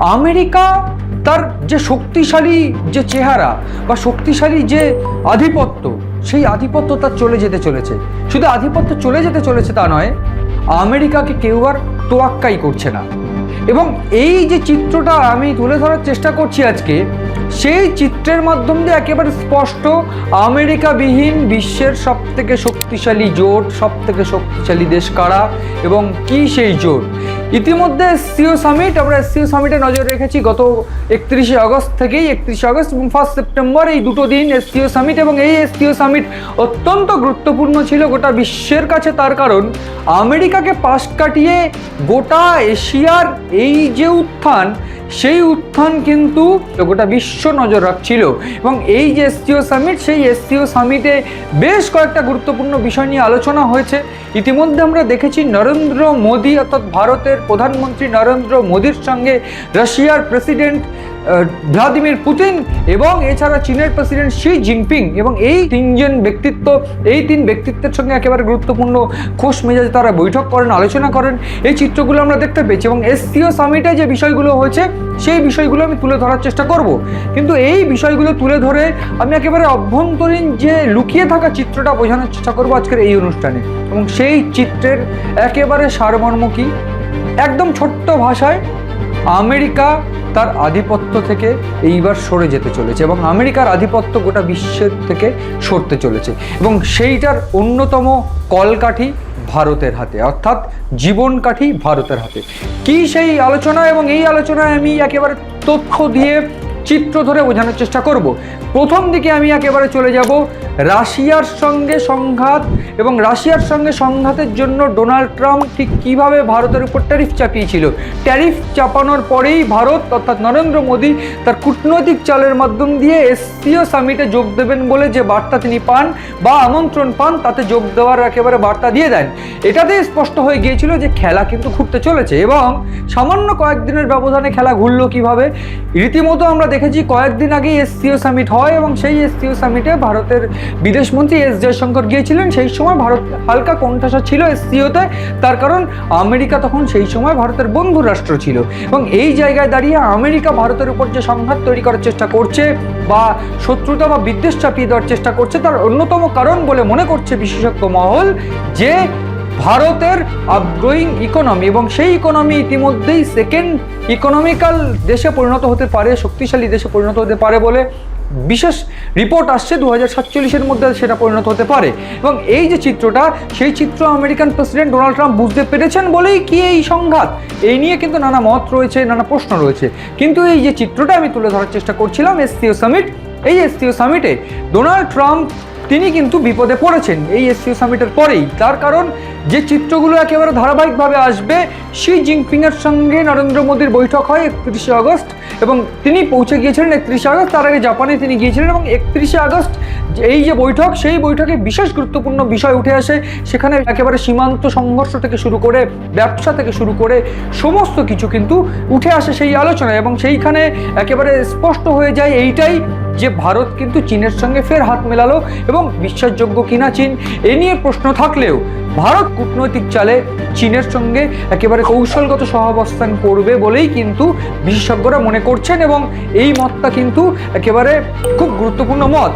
America তার যে শক্তিশালী যে চেহারা বা শক্তিশালী যে আধিপত্য, সেই আধিপত্য তার চলে যেতে চলেছে। শুধু আধিপত্য চলে যেতে চলেছে তা নয়, আমেরিকাকে কেউ আর তোয়াক্কাই করছে না। এবং এই যে চিত্রটা আমি তুলে ধরার চেষ্টা করছি আজকে, সেই চিত্রের মাধ্যম দিয়ে একেবারে স্পষ্ট আমেরিকাবিহীন বিশ্বের সব থেকে শক্তিশালী জোট সব থেকে শক্তিশালী দেশ কারা এবং কি সেই জোট? ইতিমধ্যে সিও সামিট আমরা সিও সামিটে নজর রেখেছি গত একত্রিশে আগস্ট থেকেই, একত্রিশে আগস্ট এবং ফার্স্ট সেপ্টেম্বর এই দুটো দিন এসসিও সামিট এবং এই এসসিও সামিট অত্যন্ত গুরুত্বপূর্ণ ছিল গোটা বিশ্বের কাছে, তার কারণ আমেরিকাকে পাশ কাটিয়ে গোটা এশিয়ার এই যে উত্থান সেই উত্থান কিন্তু গোটা বিশ্ব নজর রাখছিল। এবং এই যে এসসিও সামিট সেই এসসিও সামিটে বেশ কয়েকটা গুরুত্বপূর্ণ বিষয় নিয়ে আলোচনা হয়েছে। ইতিমধ্যে আমরা দেখেছি নরেন্দ্র মোদী, অর্থাৎ ভারতের প্রধানমন্ত্রী নরেন্দ্র মোদীর সঙ্গে রাশিয়ার প্রেসিডেন্ট ভ্লাদিমির পুতিন এবং এছাড়া চীনের প্রেসিডেন্ট শি জিনপিং এবং এই তিনজন ব্যক্তিত্ব, এই তিন ব্যক্তিত্বের সঙ্গে একেবারে গুরুত্বপূর্ণ খোশ মেজাজে তারা বৈঠক করেন, আলোচনা করেন। এই চিত্রগুলো আমরা দেখতে পেয়েছি এবং এসসিও সামিটে যে বিষয়গুলো হয়েছে, সেই বিষয়গুলো আমি তুলে ধরার চেষ্টা করব। কিন্তু এই বিষয়গুলো তুলে ধরে আমি একেবারে অভ্যন্তরীণ যে লুকিয়ে থাকা চিত্রটা বোঝানোর চেষ্টা করব আজকের এই অনুষ্ঠানে। এবং সেই চিত্রের একেবারে সারমর্ম কি? একদম ছোট্ট ভাষায়, আমেরিকা তার আধিপত্য থেকে এইবার সরে যেতে চলেছে এবং আমেরিকার আধিপত্য গোটা বিশ্বের থেকে সরতে চলেছে এবং সেইটার অন্যতম কলকাঠি ভারতের হাতে, অর্থাৎ জীবনকাঠি ভারতের হাতে। কি সেই আলোচনা এবং এই আলোচনায় আমি একেবারে তথ্য দিয়ে চিত্র ধরে বোঝানোর চেষ্টা করব? প্রথম দিকে আমি একেবারে চলে যাব রাশিয়ার সঙ্গে সংঘাত এবং রাশিয়ার সঙ্গে সংঘাতের জন্য ডোনাল্ড ট্রাম্প ঠিক কীভাবে ভারতের উপর ট্যারিফ চাপিয়েছিল? ট্যারিফ চাপানোর পরেই ভারত অর্থাৎ নরেন্দ্র মোদী তার কূটনৈতিক চালের মাধ্যম দিয়ে এসসিও সামিটে যোগ দেবেন বলে যে বার্তা তিনি পান বা আমন্ত্রণ পান, তাতে যোগ দেওয়ার একেবারে বার্তা দিয়ে দেন। এটাতেই স্পষ্ট হয়ে গিয়েছিল যে খেলা কিন্তু ঘুরতে চলেছে এবং সামান্য কয়েকদিনের ব্যবধানে খেলা ঘুরলো কীভাবে? রীতিমতো আমরা দেখেছি কয়েকদিন আগেই এসসিও সামিট হয় এবং সেই এসসিও সামিটে ভারতের বিদেশমন্ত্রী এস জয়শঙ্কর গিয়েছিলেন, সেই সময় ভারত হালকা কোণঠাসা ছিল এসসিওতে। তার কারণ, আমেরিকা তখন সেই সময় ভারতের বন্ধু রাষ্ট্র ছিল। এবং এই জায়গায় দাঁড়িয়ে আমেরিকা ভারতের উপর যে সংঘাত তৈরি করার চেষ্টা করছে বা শত্রুতা বা বিদ্বেষ চাপিয়ে দেওয়ার চেষ্টা করছে, তার অন্যতম কারণ বলে মনে করছে বিশেষজ্ঞ মহল যে ভারতের আপগ্রোয়িং ইকোনমি এবং সেই ইকোনমি ইতিমধ্যেই সেকেন্ড ইকোনমিক্যাল দেশে পরিণত হতে পারে, শক্তিশালী দেশে পরিণত হতে পারে বলে বিশেষ রিপোর্ট আসছে দু হাজার সাতচল্লিশের মধ্যে সেটা পরিণত হতে পারে। এবং এই যে চিত্রটা, সেই চিত্র আমেরিকান প্রেসিডেন্ট ডোনাল্ড ট্রাম্প বুঝতে পেরেছেন বলেই কি এই সংঘাত? এই নিয়ে কিন্তু নানা মত রয়েছে, নানা প্রশ্ন রয়েছে। কিন্তু এই যে চিত্রটা আমি তুলে ধরার চেষ্টা করছিলাম এসসিও সামিট, এই এসসিও সামিটে ডোনাল্ড ট্রাম্প, তিনি কিন্তু বিপদে পড়েছেন। এই এসসিও সামিটের পরেই। তার কারণ, যে চিত্রগুলো একেবারে ধারাবাহিকভাবে আসবে, শি জিনপিংয়ের সঙ্গে নরেন্দ্র মোদীর বৈঠক হয় একত্রিশে আগস্ট। এবং তিনি পৌঁছে গিয়েছিলেন একত্রিশে আগস্ট, তার আগে জাপানে তিনি গিয়েছিলেন এবং একত্রিশে আগস্ট এই যে বৈঠক, সেই বৈঠকে বিশেষ গুরুত্বপূর্ণ বিষয় উঠে আসে। সেখানে একেবারে সীমান্ত সংঘর্ষ থেকে শুরু করে, ব্যবসা থেকে শুরু করে সমস্ত কিছু কিন্তু উঠে আসে সেই আলোচনায় এবং সেইখানে একেবারে স্পষ্ট হয়ে যায় এইটাই যে ভারত কিন্তু চীনের সঙ্গে ফের হাত মেলালো এবং বিশ্বাসযোগ্য কিনা চীন, এ নিয়ে প্রশ্ন থাকলেও ভারত কূটনৈতিক চালে চীনের সঙ্গে একেবারে কৌশলগত সহাবস্থান করবে বলেই কিন্তু বিশেষজ্ঞরা মনে করছেন এবং এই মতটা কিন্তু একেবারে খুব গুরুত্বপূর্ণ মত।